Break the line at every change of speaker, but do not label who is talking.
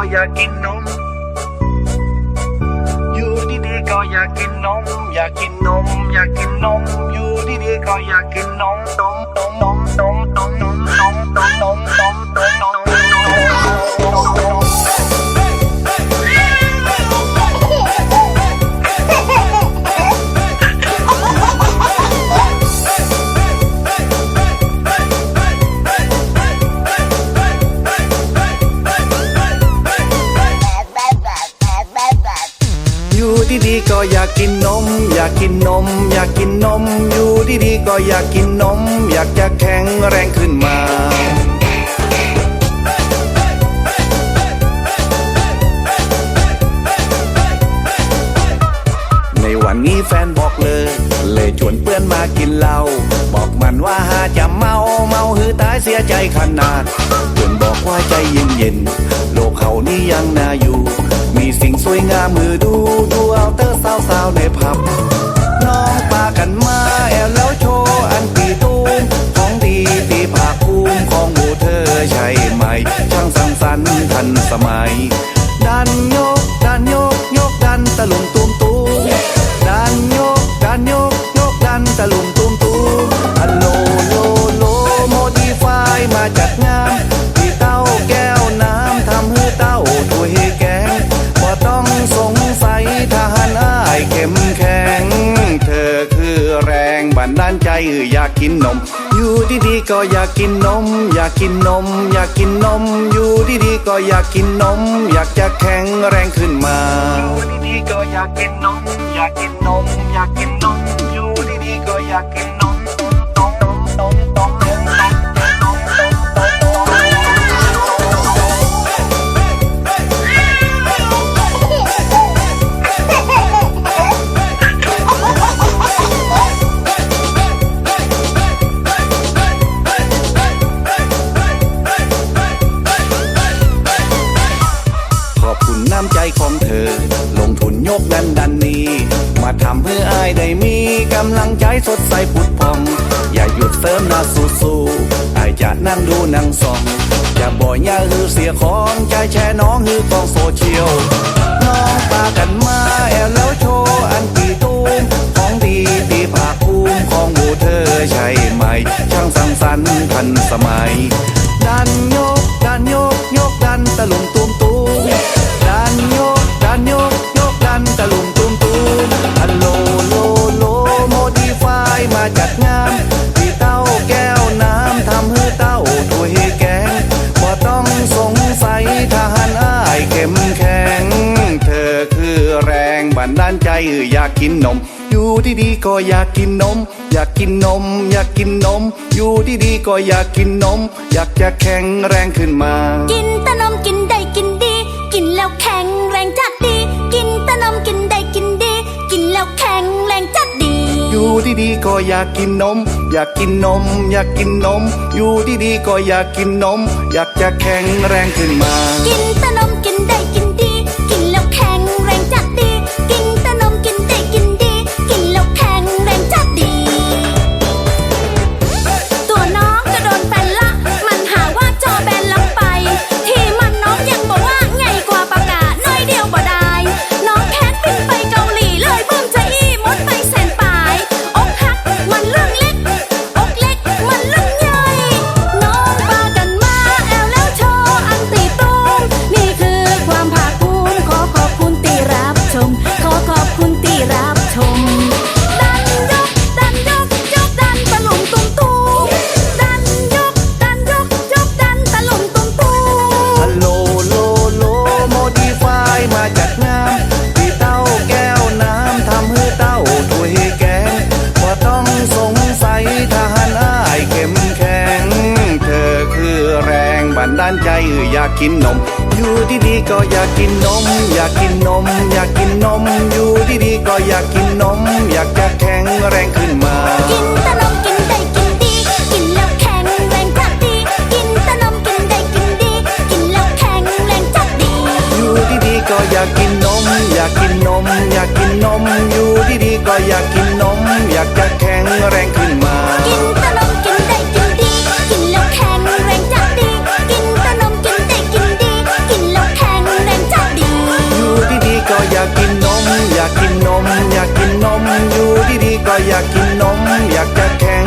ก็อยากกินนม อยู่ดีๆก็อยากกินนม อยากกินนม อยากกินนม อยู่ดีๆก็อยากกินนมนม อยากกินนม อยากกินนม อยากกินนม อยู่ดีๆก็อยากกินนม อยากจะแข็งแรงขึ้นมาาจะเมาเมาหือตายเสียใจขนาดเพื่อนบอกว่าใจเย็นๆโลกเขานี่ยังน่าอยู่ มีสิ่งสวยงามมือดูดูเอาเตอร์สาวๆในผับ น้องปากันมาแอลแล้วโชว์อันปีตูมของดีตีภาคภูมิของหมู่เธอใช่ไหมช่างสังสรรค์ทันสมัย ดันโยกดันโยกโยกดันตะลุมตู ใจอยากกินนม อยู่ดีๆก็อยากกินนม อยากกินนม อยากกินนม อยู่ดีๆก็อยากกินนม อยากจะแข็งแรงขึ้นมา อยู่ดีๆก็อยากกินนม อยากกินนม อยากกินนม อยู่ดีๆก็อยากกินำเพื่ออายได้มีกำลังใจสดใสผุดพอง อย่าหยุดเสริมนาสู้สู้อายจะนั่งดูหนังซองอย่าบ่อยอย่าฮือเสียของใจแช่น้องฮือกองโซเชียลน้องปากันมาแอลแล้วโชว์อันปีตูมของดีตีภาคภูมิของหมู่เธอใช่ไหม ช่างสังสรรค์ทันสมัย อยากกินนม อยู่ดีๆก็อยากกินนม อยากกินนม อยากกินนม อยู่ดีๆก็อยากกินนม อยากจะแข็งแรงขึ้นมา
กินแต่นมกินได้กินดี กินแล้วแข็งแรงจัดดี กินแต่นมกินได้กินดี กินแล้วแข็งแรงจัดดี
อยู่ดีๆก็อยากกินนม อยากกินนม อยากกินนม อยู่ดีๆก็อยากกินนม อยากจะแข็งแรงขึ้นมา
กินแต่นม รงบันดาลใจอยากกินนม
อยู่ดีๆก็อยากกินนม อยากกินนม อยากกินนม อยู่ดีๆก็อยากกินนม อยากจะแข็งแรงขึ้นมา
กินแต่นมกินได้กินดี กินแล้วแข็งแรงจัดดี กินแต่นมกินได้กินดี กินแล้วแข็งแรงจัดดี
อยู่ดีๆก็อยากกินนม อยากกินนม อยากกินนม อยู่ดีๆก็อยากกินนม อยากจะแข็งแรงขึ้นมา
ม อยากกินนม อยู่ดีๆก็อยากกินนม อยากจะ
แค่